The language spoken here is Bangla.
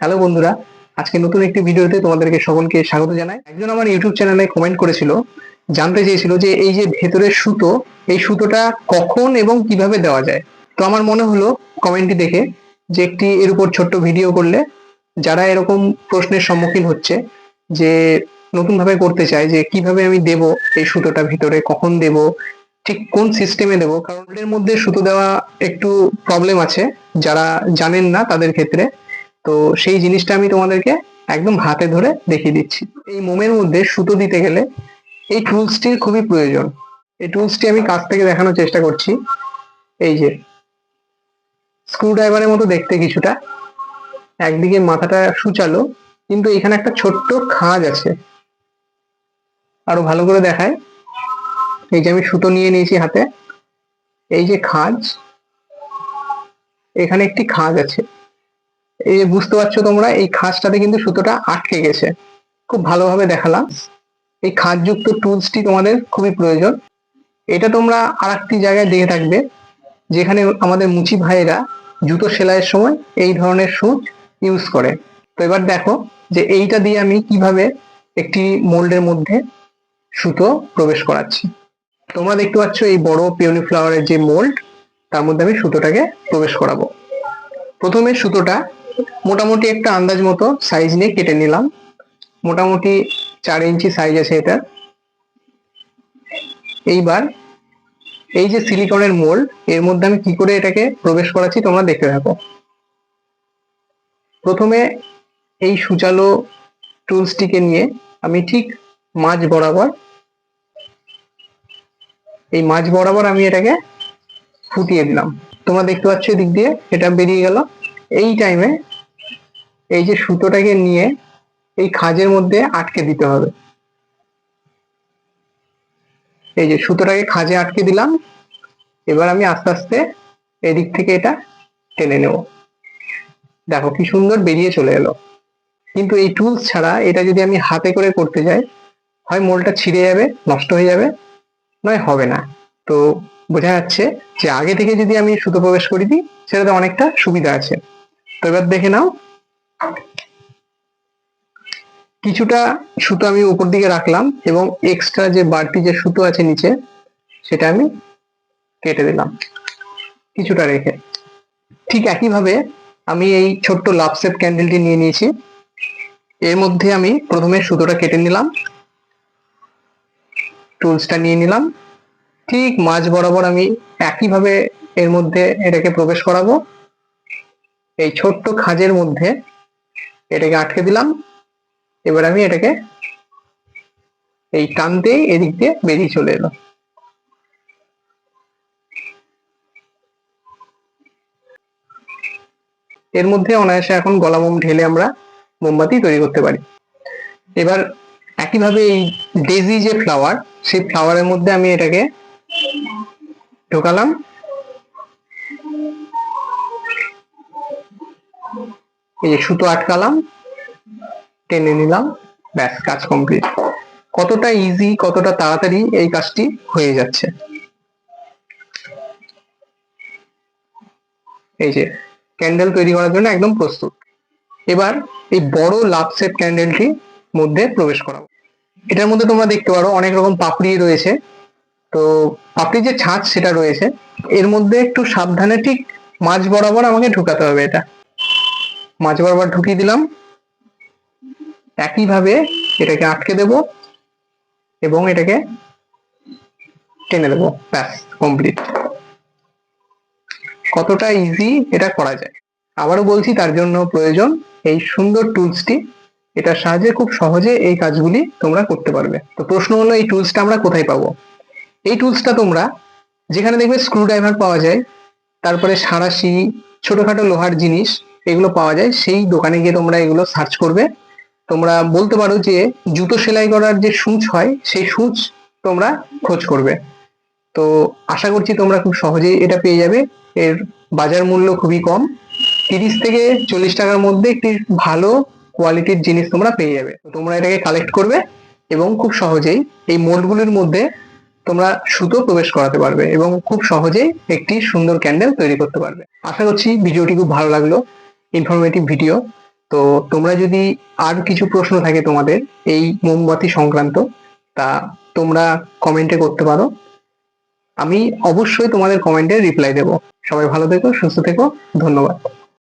হ্যালো বন্ধুরা, আজকে নতুন একটি ভিডিওতে তোমাদেরকে সকলকে স্বাগত জানাই। একজন আমার ইউটিউব চ্যানেলে কমেন্ট করেছিল, জানতে চেয়েছিল যে এই যে ভেতরের সুতো, এই সুতোটা কখন এবং কীভাবে দেওয়া যায়? তো আমার মনে হলো কমেন্টটি দেখে যে একটি এর উপর ছোট্ট ভিডিও করলে যারা এরকম প্রশ্নের সম্মুখীন হচ্ছে যে নতুনভাবে করতে চায় যে কীভাবে আমি দেব এই সুতোটা ভিতরে, কখন দেব, ঠিক কোন সিস্টেমে দেব, কারণ এর মধ্যে সুতো দেওয়া একটু প্রবলেম আছে। যারা জানেন না তাদের ক্ষেত্রে তো সেই জিনিসটা আমি তোমাদেরকে একদম হাতে ধরে দেখিয়ে দিচ্ছি। এই মোমের মধ্যে সুতো দিতে গেলে এই টুলসটির খুবই প্রয়োজন। এই টুলসটি আমি কাছ থেকে দেখানোর চেষ্টা করছি। এই যে স্ক্রু ড্রাইভারের মতো দেখতে কিছুটা। একদিকে মাথাটা সুচালো, কিন্তু এখানে একটা ছোট্ট খাঁজ আছে। আরও ভালো করে দেখায়। এই যে আমি সুতো নিয়ে নিয়েছি হাতে। এই যে খাঁজ, এখানে একটি খাঁজ আছে। এই বুঝতে পারছ তোমরা, এই খাঁজটাতে কিন্তু সুতোটা আটকে গেছে। খুব ভালোভাবে দেখালাম। এই খাঁজযুক্ত টুলসটি তোমাদের খুবই প্রয়োজন। এটা তোমরা আর একটি জায়গায় দেখে থাকবে, যেখানে আমাদের মুচি ভাইয়েরা জুতো সেলাইয়ের সময় এই ধরনের সুচ ইউজ করে। তো এবার দেখো যে এইটা দিয়ে আমি কীভাবে একটি মোল্ডের মধ্যে সুতো প্রবেশ করাচ্ছি। তোমরা দেখতে পাচ্ছ এই বড় পিওনি ফ্লাওয়ারের যে মোল্ড, তার মধ্যে আমি সুতোটাকে প্রবেশ করাবো। প্রথমে সুতোটা মোটামুটি একটা আন্দাজ মতো সাইজ নিয়ে কেটে নিলাম। মোটামুটি চার ইঞ্চি সাইজ আছে এটা। এইবার এই যে সিলিকনের মোল্ড এর মধ্যে আমি কি করে এটাকে প্রবেশ করাচ্ছি তোমরা দেখতে থাকো। প্রথমে এই সুচালো টুলসটিকে নিয়ে আমি ঠিক মাঝ বরাবর, এই মাঝ বরাবর আমি এটাকে ফুটিয়ে দিলাম। তোমরা দেখতে পাচ্ছ এদিক দিয়ে, এটা বেরিয়ে গেল। এই টাইমে এই যে সুতোটাকে নিয়ে এই খাজের মধ্যে আটকে দিতে হবে। এই যে সুতোটাকে খাজে আটকে দিলাম, এবার আমি আস্তে আস্তে এদিক থেকে এটা টেনে নেব। দেখো কি সুন্দর বেরিয়ে চলে এলো। কিন্তু এই টুলস ছাড়া এটা যদি আমি হাতে করে করতে যাই, হয় মোলটা ছিঁড়ে যাবে, নষ্ট হয়ে যাবে, নয় হবে না। তো বোঝা যাচ্ছে যে আগে থেকে যদি আমি সুতো প্রবেশ করি দিই, সেটাতে অনেকটা সুবিধা আছে। তো এবার দেখে নাও কিছুটা সুতো আমি উপর দিকে রাখলাম এবং এক্সট্রা যে বাড়তি যে সুতো আছে নিচে, সেটা আমি কেটে দিলাম কিছুটা রেখে। ঠিক একইভাবে আমি এই ছোট্ট লাভ সেপ ক্যান্ডেলটি নিয়ে নিয়েছি। এর মধ্যে আমি প্রথমে সুতোটা কেটে নিলাম। টুলসটা নিয়ে নিলাম। ঠিক মাঝ বরাবর আমি একইভাবে এর মধ্যে এটাকে প্রবেশ করাবো। এই ছোট্ট খাঁজের মধ্যে এটাকে আটকে দিলাম। এবার আমি এটাকে এই টানতেই এদিক দিয়ে বেরিয়ে চলে এলো এর মধ্যে অনায়াসে এখন গলা মোম ঢেলে আমরা মোমবাতি তৈরি করতে পারি। এবার একইভাবে এই ডেজি যে ফ্লাওয়ার, সেই ফ্লাওয়ারের মধ্যে আমি এটাকে ঢোকালাম। এই যে সুতো আটকালাম, টেনে নিলাম, ব্যাস, কাজ কমপ্লিট কতটা ইজি কতটা তাড়াতাড়ি এই কাজটি হয়ে যাচ্ছে? এই যে ক্যান্ডেল তৈরি করার জন্য একদম প্রস্তুত। এবার এই বড় লাভ সেট ক্যান্ডেলটি মধ্যে প্রবেশ করাবো। এটার মধ্যে তোমরা দেখতে পারো অনেক রকম পাপড়ি রয়েছে। তো পাপড়ির যে ছাঁচ সেটা রয়েছে। এর মধ্যে একটু সাবধানে ঠিক মাঝ বরাবর আমাকে ঢুকাতে হবে এটা। মাঝ বরাবর ঢুকিয়ে দিলাম। একইভাবে এটাকে আটকে দেব এবং এটাকে টেনে দেবো ব্যাস কমপ্লিট কতটা ইজি এটা করা যায়। আবারও বলছি, তার জন্য প্রয়োজন এই সুন্দর টুলসটি এটার সাহায্যে খুব সহজে এই কাজগুলি তোমরা করতে পারবে। তো প্রশ্ন হলো, এই টুলসটা আমরা কোথায় পাবো? এই টুলসটা তোমরা যেখানে দেখবে স্ক্রু ড্রাইভার পাওয়া যায়, তারপরে সাঁড়াশি ছোটখাটো লোহার জিনিস এগুলো পাওয়া যায়। সেই দোকানে গিয়ে তোমরা এগুলো সার্চ করবে। তোমরা বলতে পারো যে জুতো সেলাই করার যে সূচ হয়, সেই সূচ তোমরা খোঁজ করবে। তো আশা করছি তোমরা খুব সহজেই এটা পেয়ে যাবে। এর বাজার মূল্য খুবই কম। তিরিশ থেকে চল্লিশ টাকার মধ্যে একটি ভালো কোয়ালিটির জিনিস তোমরা পেয়ে যাবে। তোমরা এটাকে কালেক্ট করবে এবং খুব সহজেই এই মোল্ডগুলির মধ্যে তোমরা সুতো প্রবেশ করাতে পারবে এবং খুব সহজেই একটি সুন্দর ক্যান্ডেল তৈরি করতে পারবে। আশা করছি ভিডিওটি খুব ভালো লাগল। ইনফরমেটিভ ভিডিও তো তোমরা যদি আর কিছু প্রশ্ন থাকে তোমাদের এই মোমবাতি সংক্রান্ত, তা তোমরা কমেন্টে করতে পারো। আমি অবশ্যই তোমাদের কমেন্টে রিপ্লাই দেব। সবাই ভালো থেকো, সুস্থ থেকো, ধন্যবাদ।